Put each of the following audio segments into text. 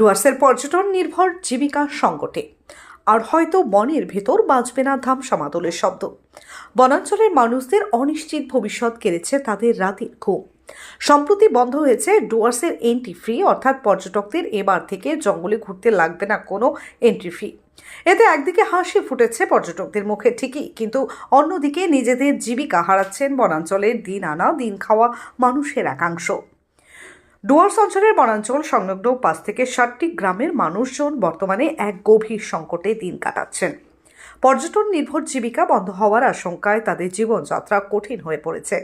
ডুয়ার্সের পর্যটন নির্ভর জীবিকা সংকটে। আর হয়তো বনের ভেতর বাঁচবে না ধাম মাদলের শব্দ। বনাঞ্চলের মানুষদের অনিশ্চিত ভবিষ্যৎ কেড়েছে তাদের রাতের ঘুম। সম্প্রতি বন্ধ হয়েছে ডুয়ার্সের এন্ট্রি ফ্রি অর্থাৎ পর্যটকদের এবার থেকে জঙ্গলে ঘুরতে লাগবে না কোনো এন্ট্রি ফি এতে একদিকে হাসি ফুটেছে পর্যটকদের মুখে ঠিকই, কিন্তু অন্যদিকে নিজেদের জীবিকা হারাচ্ছেন বনাঞ্চলের দিন আনা, দিন খাওয়া মানুষের একাংশ। ডুয়ার্স অঞ্চলের বনাঞ্চল সংলগ্ন পাঁচ থেকে ষাটটি গ্রামের মানুষজন বর্তমানে এক গভীর সংকটে দিন কাটাচ্ছেন। পর্যটন নির্ভর জীবিকা বন্ধ হওয়ার আশঙ্কায় তাদের জীবনযাত্রা কঠিন হয়ে পড়েছে।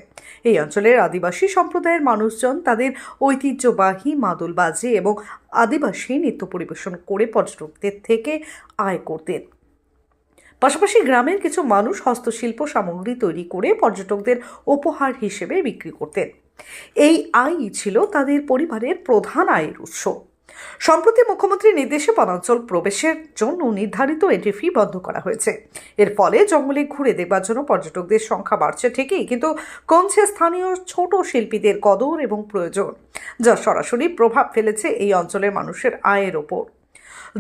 এই অঞ্চলের আদিবাসী সম্প্রদায়ের মানুষজন তাদের ঐতিহ্যবাহী মাদলবাজি এবং আদিবাসী নৃত্য পরিবেশন করে পর্যটকদের থেকে আয় করতেন। পাশাপাশি গ্রামের কিছু মানুষ হস্তশিল্প সামগ্রী তৈরি করে পর্যটকদের উপহার হিসেবে বিক্রি করতেন। এই আয়ই ছিল তাদের পরিবারের প্রধান আয়ের উৎস। সম্প্রতি মুখ্যমন্ত্রীর নির্দেশে বনাঞ্চল প্রবেশের জন্য নির্ধারিত এন্ট্রি ফি বন্ধ করা হয়েছে। এর ফলে জঙ্গলে ঘুরে দেখবার জন্য পর্যটকদের সংখ্যা বাড়ছে ঠিকই, কিন্তু কমছে স্থানীয় ছোট শিল্পীদের কদর এবং প্রয়োজন, যা সরাসরি প্রভাব ফেলেছে এই অঞ্চলের মানুষের আয়ের ওপর।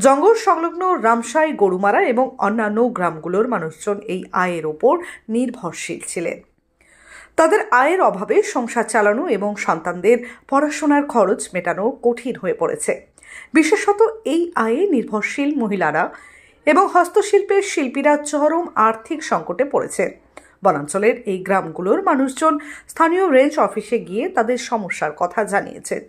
জঙ্গল সংলগ্ন রামসাই, গরুমারা এবং অন্যান্য গ্রামগুলোর মানুষজন এই আয়ের ওপর নির্ভরশীল ছিলেন। তাদের আয়ের অভাবে সংসার চালানো এবং সন্তানদের পড়াশোনার খরচ মেটানো কঠিন হয়ে পড়েছে। বিশেষত এই আয়ে নির্ভরশীল মহিলারা এবং হস্তশিল্পের শিল্পীরা চরম আর্থিক সংকটে পড়েছে। বনাঞ্চলের এই গ্রামগুলোর মানুষজন স্থানীয় রেঞ্জ অফিসে গিয়ে তাদের সমস্যার কথা জানিয়েছেন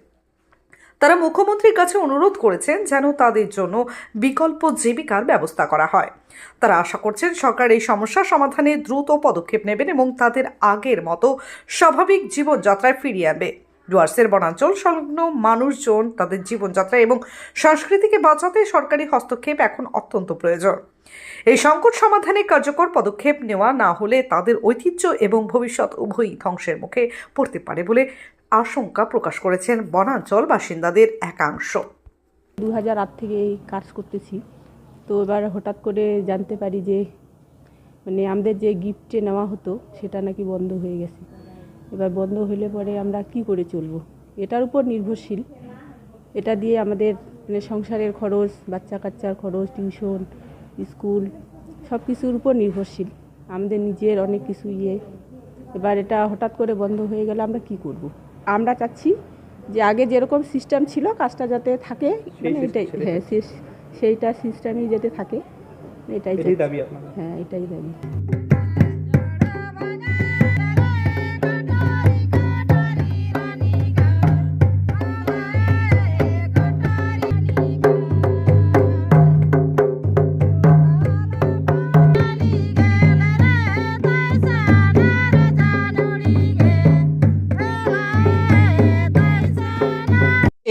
তারা মুখ্যমন্ত্রীর কাছে অনুরোধ করেছেন যেন তাদের জন্য বিকল্প জীবিকার ব্যবস্থা করা হয়। তারা আশা করছেন সরকার এই সমস্যা সমাধানে দ্রুত পদক্ষেপ নেবেন এবং তাদের আগের মতো স্বাভাবিক জীবনযাত্রায় ফিরিয়ে আনবে। ডুয়ার্সের বনাঞ্চল সংলগ্ন মানুষজন তাদের জীবনযাত্রা এবং সংস্কৃতিকে বাঁচাতে সরকারি হস্তক্ষেপ এখন অত্যন্ত প্রয়োজন। এই সংকট সমাধানে কার্যকর পদক্ষেপ নেওয়া না হলে তাদের ঐতিহ্য এবং ভবিষ্যৎ উভয়ই ধ্বংসের মুখে পড়তে পারে বলে আশঙ্কা প্রকাশ করেছেন বনাঞ্চল বাসিন্দাদের একাংশ। দু হাজার আট থেকে এই কাজ করতেছি। তো এবার হঠাৎ করে জানতে পারি যে মানে আমাদের যে গিফটে নেওয়া হতো, সেটা নাকি বন্ধ হয়ে গেছে। এবার বন্ধ হলে পরে আমরা কি করে চলবো? এটার উপর নির্ভরশীল। এটা দিয়ে আমাদের মানে সংসারের খরচ বাচ্চা কাচ্চার খরচ, টিউশন, স্কুল সব কিছুর উপর নির্ভরশীল। আমাদের নিজের অনেক কিছু ইয়ে। এবার এটা হঠাৎ করে বন্ধ হয়ে গেলে আমরা কি করব। আমরা চাচ্ছি যে আগে যেরকম সিস্টেম ছিল কাজটা যাতে থাকে মানে এটাই হ্যাঁ সেইটা সিস্টেমই যাতে থাকে এটাই হ্যাঁ এটাই দাবি।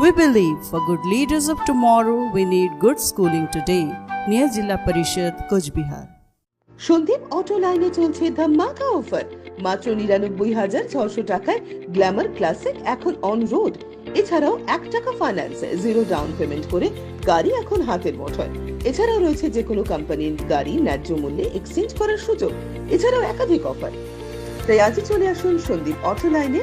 We believe for good leaders of tomorrow, we need good schooling today. Near Jilla Parishad, Kuch Bihar. Sandip auto লাইনে চলছে ধামাকা অফার মাত্র নিরানব্বই হাজার ছশো টাকায় গ্ল্যামার ক্লাসিক এখন অন রোড এছাড়াও এক টাকা ফাইন্যান্স জিরো ডাউন পেমেন্ট করে গাড়ি এখন হাতের মুঠোয়। এছাড়াও রয়েছে যে কোনো কোম্পানির গাড়ি ন্যায্য মূল্যে এক্সচেঞ্জ করার সুযোগ। এছাড়াও একাধিক অফার তাই আজই চলে আসুন সন্দীপ অটো লাইনে